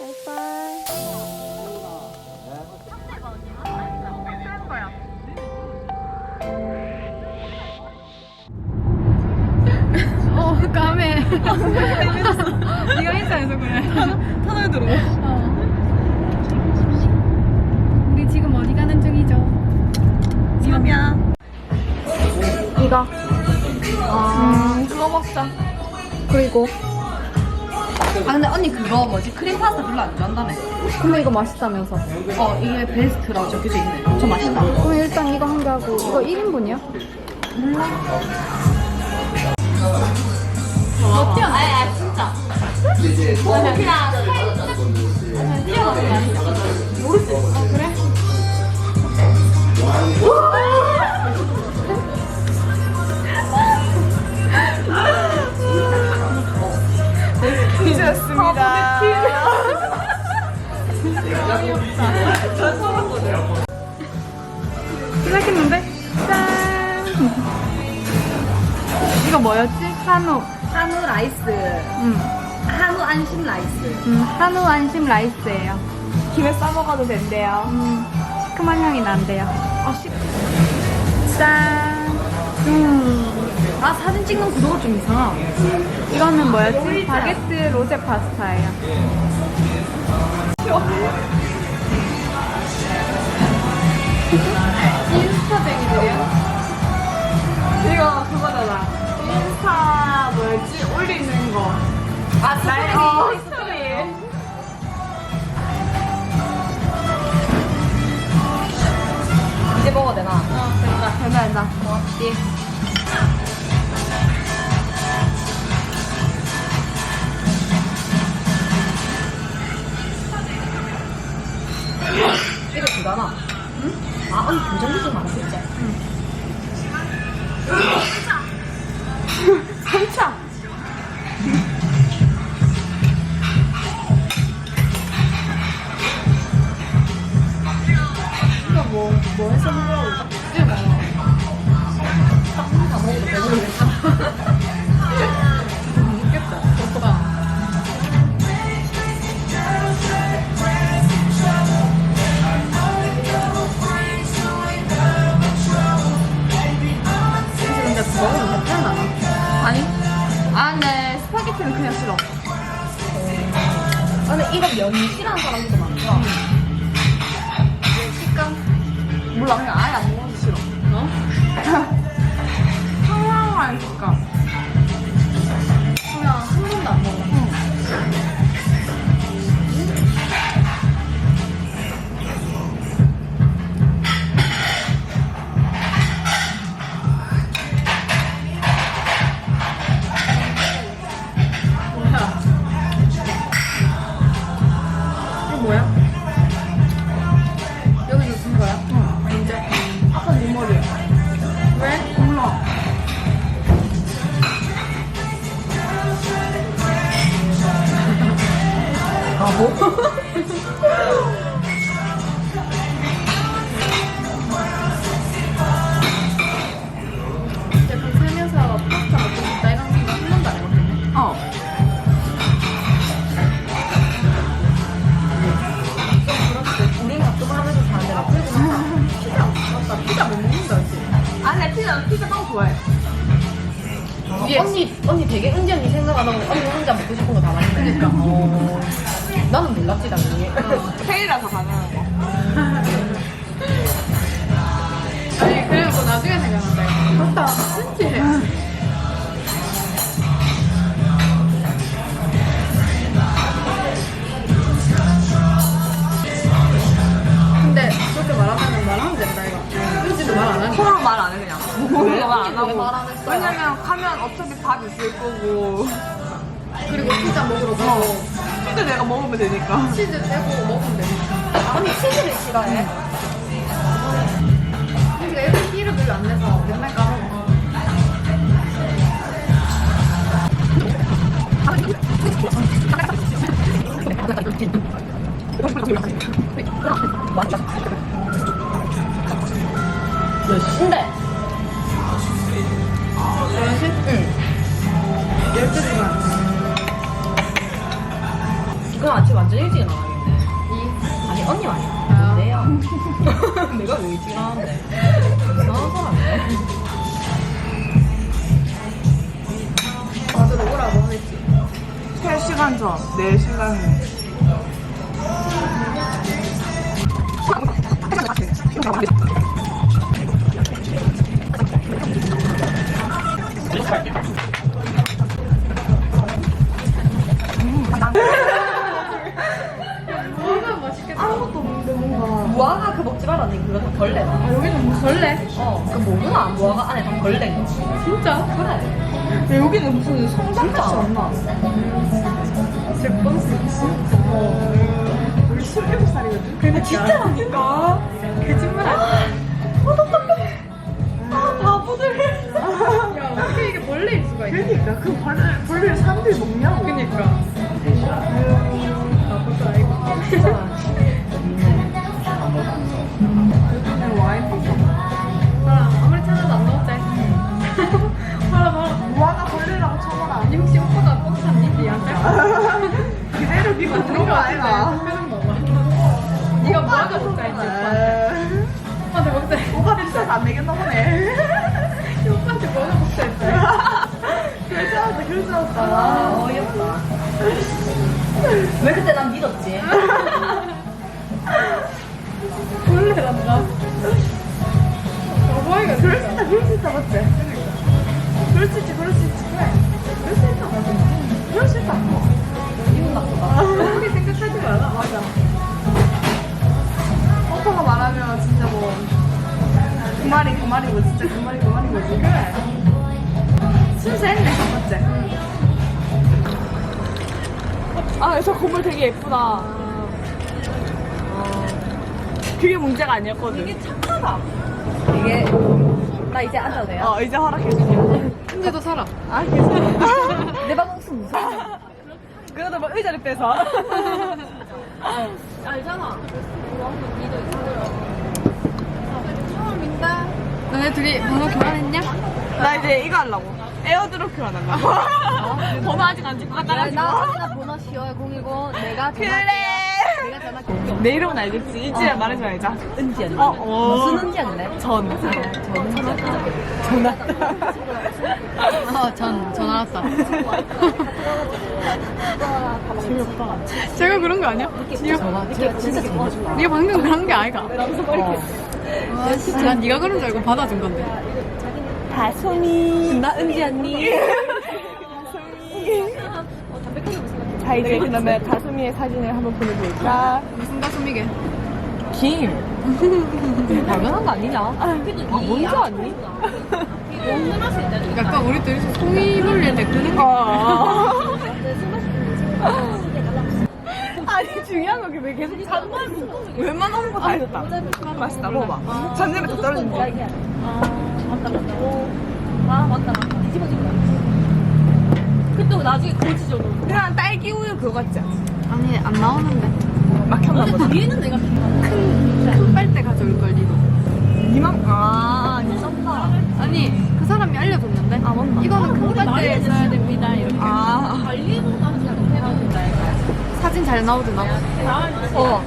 바이바이. 어, 까매. 네가 인사해서 그래. 터널 들어. 어. 우리 지금 어디 가는 중이죠? 지금이야. 이거. 아, 음, 그거 먹자. 그리고. 아 근데 언니 그거 뭐지 크림 파스타 별로 안 좋아한다며. 근데 이거 맛있다면서. 어 이게 베스트라고 적혀져 있네. 저 맛있다. 그럼 일단 이거 한 개 하고. 이거 1인분이야? 몰라. 몇 개? 아, 아 진짜. 그냥 뛰어가 뭐였지? 한우. 한우 라이스. 응. 한우 안심 라이스. 음, 한우 안심 라이스예요. 김에 싸 먹어도 된대요. 음, 시큼한 향이 난대요. 아 씨. 짠! 음, 아 사진 찍는 구도가 좀 이상하. 이거는 뭐였지? 바게트 로제 파스타예요. 인스타뱅이들이야? 이거 그거잖아. 인스타 뭐였지? 올리는 거. 아 스토리. 어, 스토리. 이제 먹어도 되나? 어, 된다, 된다, 된다. 고맙지. 이거 그거나? 응? 아, 언니 교정기 좀 많았겠지? 삼 차! 이 약간 살면서 파스타 먹고 이런 생각 한 번도 안 해봤네. 어. 우린 가끔 하면서 사는데 나 그리고 피자 맞다 피자 못 먹는다 그치? 아, 내 피자 피자 너무 좋아해. 언니 언니 되게 은지 언니 생각 안 하고 언니 몰랐지 당연히. 생일이라서 가능한 거. 아니 그래도 나중에 생각난다. 파스타 진짜 근데 그렇게 말하면 말하면 된다 이거. 은지도 말 안 하니까. 서로 말 안 해 그냥. 왜? 말안 왜 말안 했어요? 왜냐면 가면 어차피 밥 있을 거고. 그리고 피자 먹으러 가고 근데 내가 먹으면 되니까. 치즈 떼고 먹으면 되니까. 언니 치즈를 싫어해? 은지가 이렇게 끼를 별로 안 내서 맨날 까먹어. 몇 시인데? 3시간 전, 4시간 뭐가 맛있겠다 아무것도 없는데 뭔가 무화과 그 먹지 말았니? 그거 다 벌레다. 아 여기는 뭐 벌레? 어, 그 뭐구나. 무화과 안에 다 벌레인 거. 진짜? 그래. 야, 여기는 무슨 성당같이 않나? 우리 27살이거든? 근데 진짜라니까 거짓말 아니야? 아, 바보들. 야 어떻게 이게 벌레일 수가 있어 그러니까 그 벌레, 벌레를 사람들이 먹냐고. 그니까. 나쁘다 이거 그냥 와인 봐라 아무리 찾아도 안 나오지 봐라 봐라. 무화과 벌레라고 쳐봐라. 아니 혹시 오빠가 뻥 샀니? 니한테? 그대로 믿고 거 아이가 표정 봐봐 니가 뭐하가 먹자 했지 오빠한테. 오빠한테 먹자. 했지 오빠 냄새가 안 내겠나 보네. 오빠한테 뭐하가 먹자 했지 그럴 줄 알았다 그럴 줄 알았다. 아, 어이없다. 왜 그때 난 믿었지? 벌레란다 어머니가 그럴 수 있다 그럴 수 있다 맞지? 말이 그 말이고 진짜 그 말이 그 거지 그래? 순수했네 맞지? 아저 건물 되게 예쁘다. 그게 문제가 아니었거든. 이게 착하다. 이게 나 이제 앉아도 돼요? 어 이제 허락해줄게 근데도 살아. 아 괜찮아 내방 없으면 무서워. 그러다 뭐 의자를 빼서. 알잖아 처음인데 너네 둘이 번호 교환했냐? 나 이제 이거 하려고. 에어드롭 교환하려고 번호 아직 안 찍고 갔다 가지고 나 번호 쉬워요 010 내가 그래. 내가 전화 내 이름은 알겠지. 일주일에 말해줘야지? 은지 언니. 어, 어. 무슨 은지 언니래? 전. 전화. 어전 전화 왔다. 제가 그런 거 아니야? 전화. 진짜 전화 좀. 네가 방금 그런 게 아이가 아 진짜 난 네가 그런 줄 알고 받아준 건데 다솜이 나 은지 언니. 자 이제 그러면 다솜이의 사진을 한번 보내볼까 무슨 가슴이게 김. 당연한 거 아니냐? 아, 뭔지 아니? 약간 우리 둘이서 송이 놀릴 때 그런 거 어. 아니 중요한 건왜 계속 웬만한 거다 해줬다 맛있다 먹어봐 전념에 더 떨어진 거 아, 맞다, 맞다. 아, 맞다, 맞다. 뒤집어, 뒤집어. 그때 나중에 고치죠. 그냥 딸기 우유 그거 같지 않아? 아니 안 나오는데 막혔나 보다 뒤에는 내가 큰 빨대 가져올 걸 니도 이만 아 미쳤다 아니 그 사람이 알려줬는데 아 맞나 이거는 큰 빨대에 써야 됩니다 이렇게 아 관리해보고 하는 잘 못해가지고. 사진 잘 나오더나 어.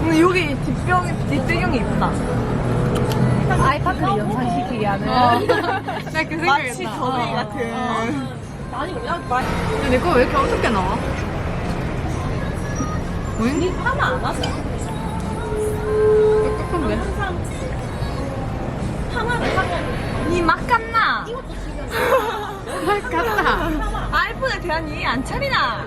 근데 여기 뒷병이, 뒷배경이 이쁘다. 아이파크를 연상시키게 하는. 나그 생각했다 마치 더웨이 같은. 아니, 야, 내거 왜 이렇게 어둡게 나와? 니 파마 안 하세요? 깜깜데 파마를 하면 니막 갔나? 아 같다 아이폰에 대한 이해 안 차리나?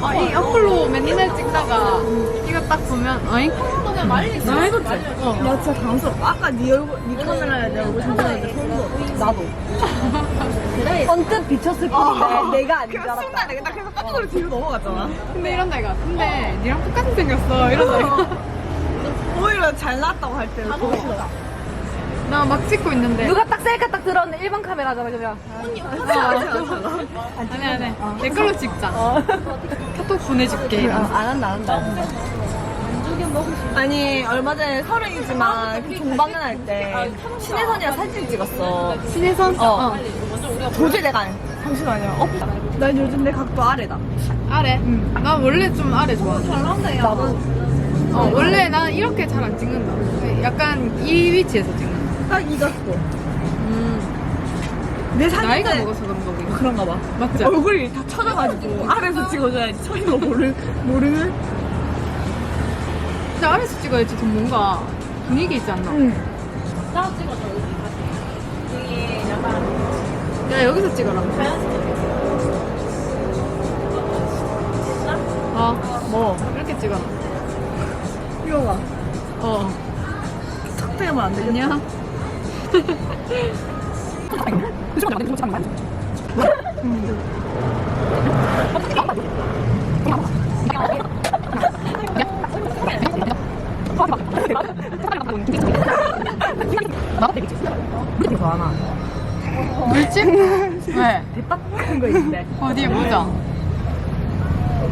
아, 이 어플로 맨날 찍다가 이거 딱 보면 어잉? 그냥 말리 나 해봤지? 어. 나 진짜 당황스러워. 아까 니 얼굴, 니 카메라에 내 얼굴 전전했는데 손도. 나도. 언뜻 비쳤을 뿐인데 내가 아닌 줄그 알았다. 순간에 나 계속 깜짝 놀라 뒤로 넘어갔잖아. 근데 이런 데가 근데 니랑 똑같이 생겼어 이런 데가 오히려 잘 나왔다고 할 때. 보고 싶다. 나 막 찍고 있는데 누가 딱 셀카 딱 들었는데 일반 카메라잖아, 그냥. 아니 아니 내 걸로 찍자 카톡 보내줄게 안 한다, 안 한다. 아니, 얼마 전에 서른이지만 그 종방을 할때 신혜선이랑 사진 찍었어. 신혜선? 어. 도저히 내가 안- 잠시만요. 어? 난 요즘 내 각도 아래다. 아래? 나 원래 좀 아래 좋아해. 나는 어, 원래 난 이렇게 잘 안 찍는다. 약간 이 위치에서 찍는다. 딱이 각도. 음. 내 사진 나이가 먹어서 그런 거고. 그런가 봐. 맞지? 얼굴이 다 쳐져가지고 아래에서 찍어줘야지 서인 거 모르, 모르는? 진짜 아래서 찍어야지 좀 뭔가 분위기 있지 않나? 응. 따로 찍어줘, 여기 같이. 여기 약간 야, 여기서 찍어라. 어, 뭐? 이렇게 찍어라. 이거 봐. 어. 탁 대면 안 되겠냐? 안녕. 좋아하나? 물집? 왜? 대박한 거 있는데. 어디 보자.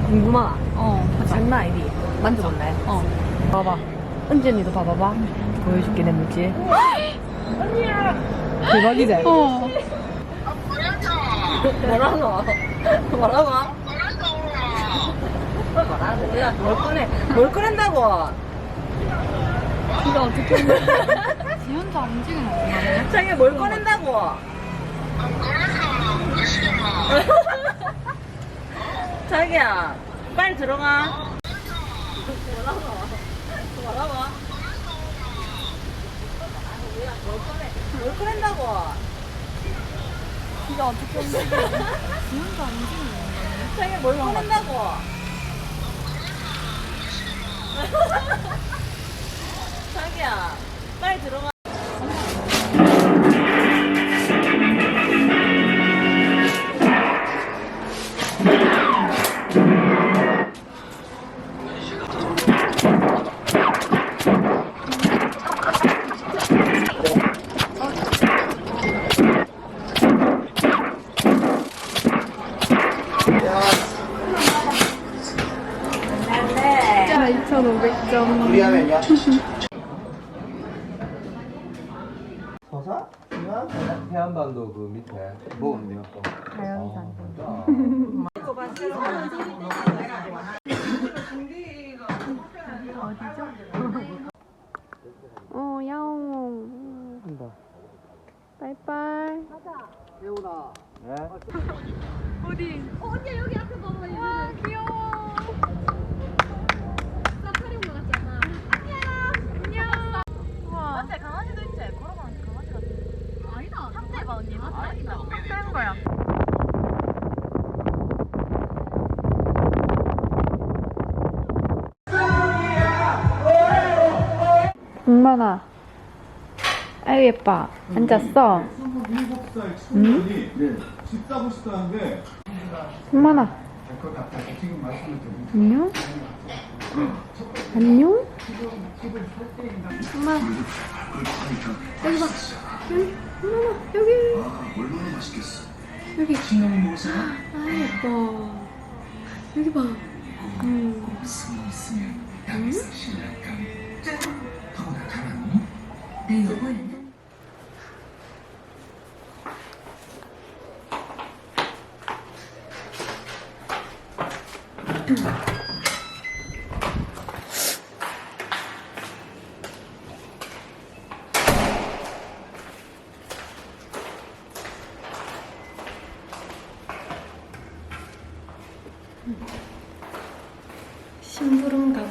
궁금하다. 어, 장난 아니지? 만져볼래? 어. 봐봐. 은지 언니도 봐봐봐. 보여줄게, 내 물질. 대박이지? 어. 뭐라노? 뭐라고? 뭐라고? 내가 뭘 꺼내? 뭘 꺼낸다고? 이거 어떻게 했냐? 지 혼자 움직이는 거 같네. 자기 뭘 꺼낸다고? 자기야, 빨리 들어가. 뭐라고? 뭐라고? 뭘 꺼낸다고? 이거 어떻게 했냐? 지 혼자 움직이는 거 같네. 자기 뭘 꺼낸다고? 자기야, 빨리 들어가. 빠이빠이. 네. 와, 귀여워. 사파리 온것 같지 않아? 안녕. 안녕. 우와. 맞지? 강아지도 있지? 걸어가는 강아지 같아. 아니다. 탐내봐, 언니. 아니다. 한 거야. 동만아. 아유 예뻐. 앉았어. 27살 친구분이 집 사고 싶다는데 드리는 안녕. 안녕. 엄마. 여기 봐. 여기. 엄마 여기. 얼마나 맛있겠어. 여기. 먹으세요? 아 예뻐. 여기 봐. 음. 숨어 있으면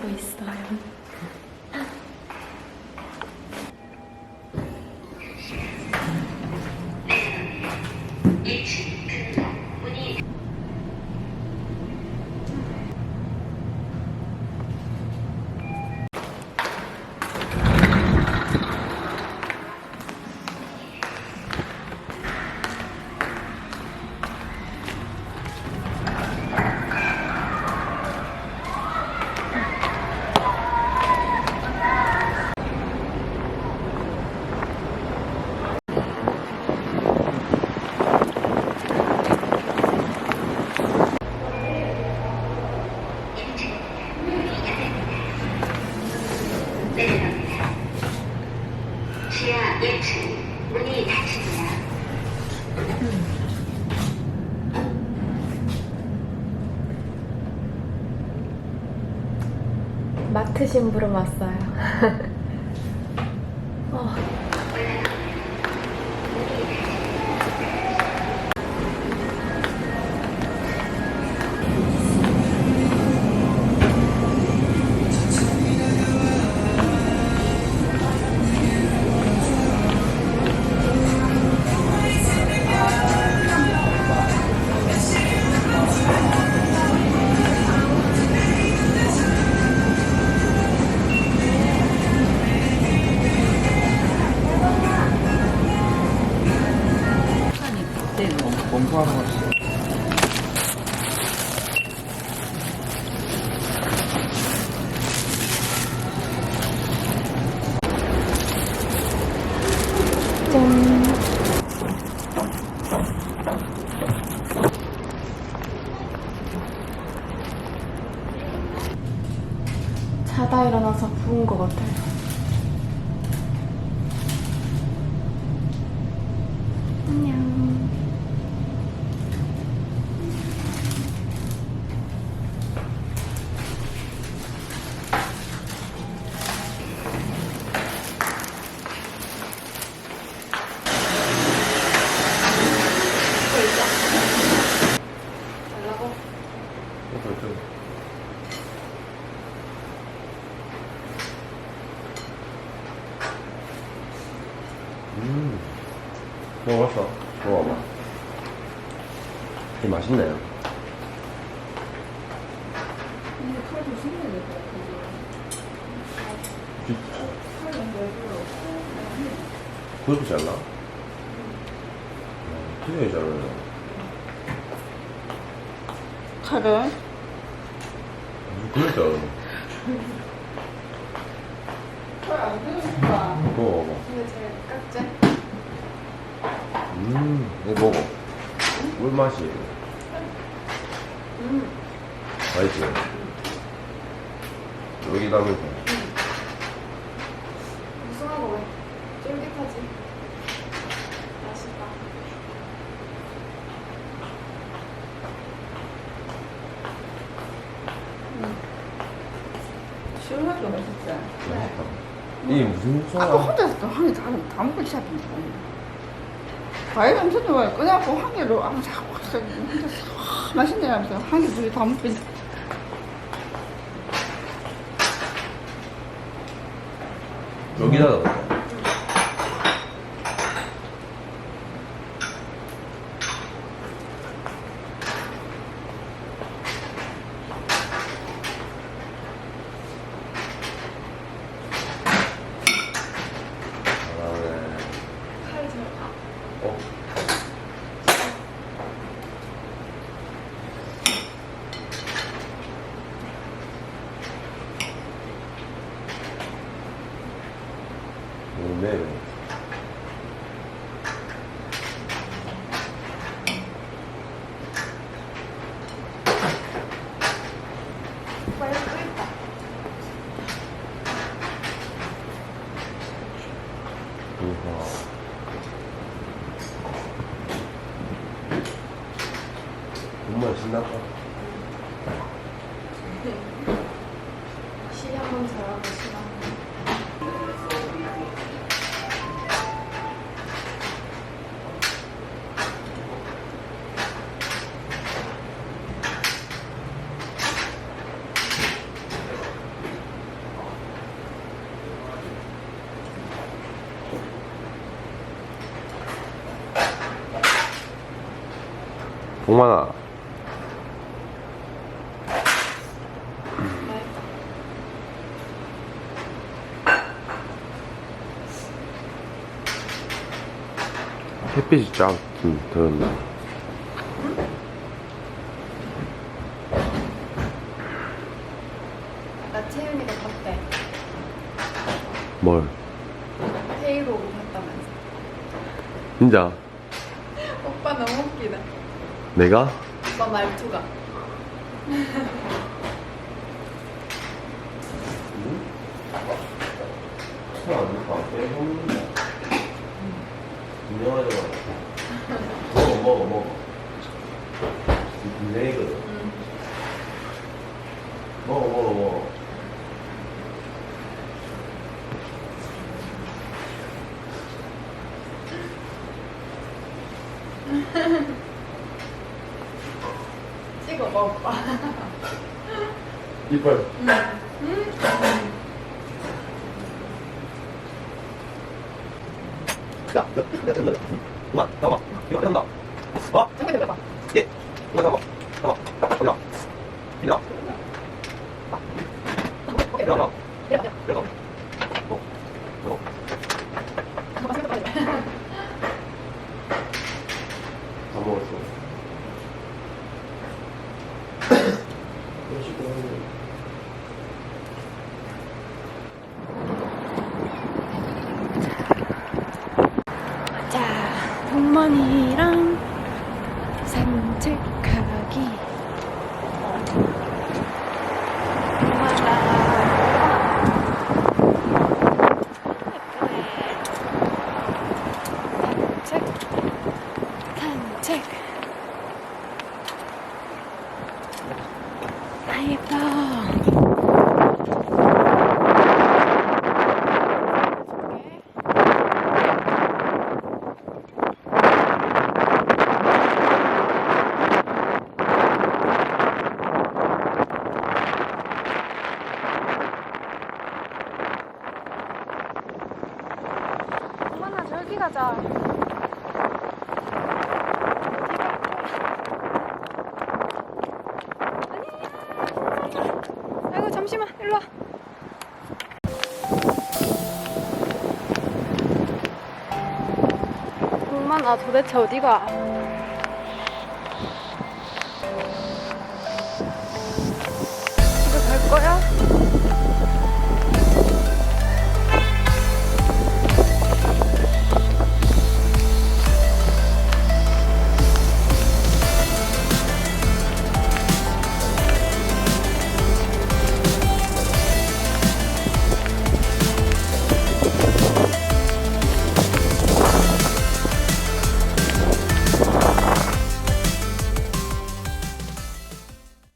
양에 마트 심부름 왔어요. 먹었어. 먹어봐. 되게 맛있네요. 그렇게 잘나? 되게 잘나. 칼을 그럴 줄 알았네. 먹어봐. 근데 제가 깍지? 음, 이거 먹어. 물 맛이. 음. 맛있지? 여기 담을 거. 무성하고 왜 쫄깃하지? 맛있다. 시원하게 맛있지 맛있다. 이게 무슨 아까 소야? 혼자서 또 한개 다, 다 먹고 시작했는데 과일 엄청 좋아해 꺼내갖고 한 개로 아무 자꾸 혼자서 아, 맛있네 하면서 두개 다 먹고 여기다 넣어. 네. 빨리 끓였다. 우와. 정말 신났다. 시리 한번 잘하고 시간. 동만아. 햇빛이 쫙 음, 들었네. 나 채윤이가 봤대. 뭘? 페이로그 봤다면서. 진짜? 오빠 너무 웃기다. 내가? 오빠 말투가. 먹어 먹어 먹어 내이거든. 먹어 먹어 먹어 찍어봐 오빠. 이빨. 야, 야, 야, 잠깐만. 그만, 잠깐만. 이거 한다. 와, 잠깐 내봐. 예. 이거 잠깐만. 잠깐만. 올라. 일어나. 일어나. 일어나. 어. 어. 다 먹었어. 자, 동만이랑 산책하기. 산책, 산책. 아, 예뻐. 엄마나 저기 가자. 아이고 와. 엄마나 도대체 어디가?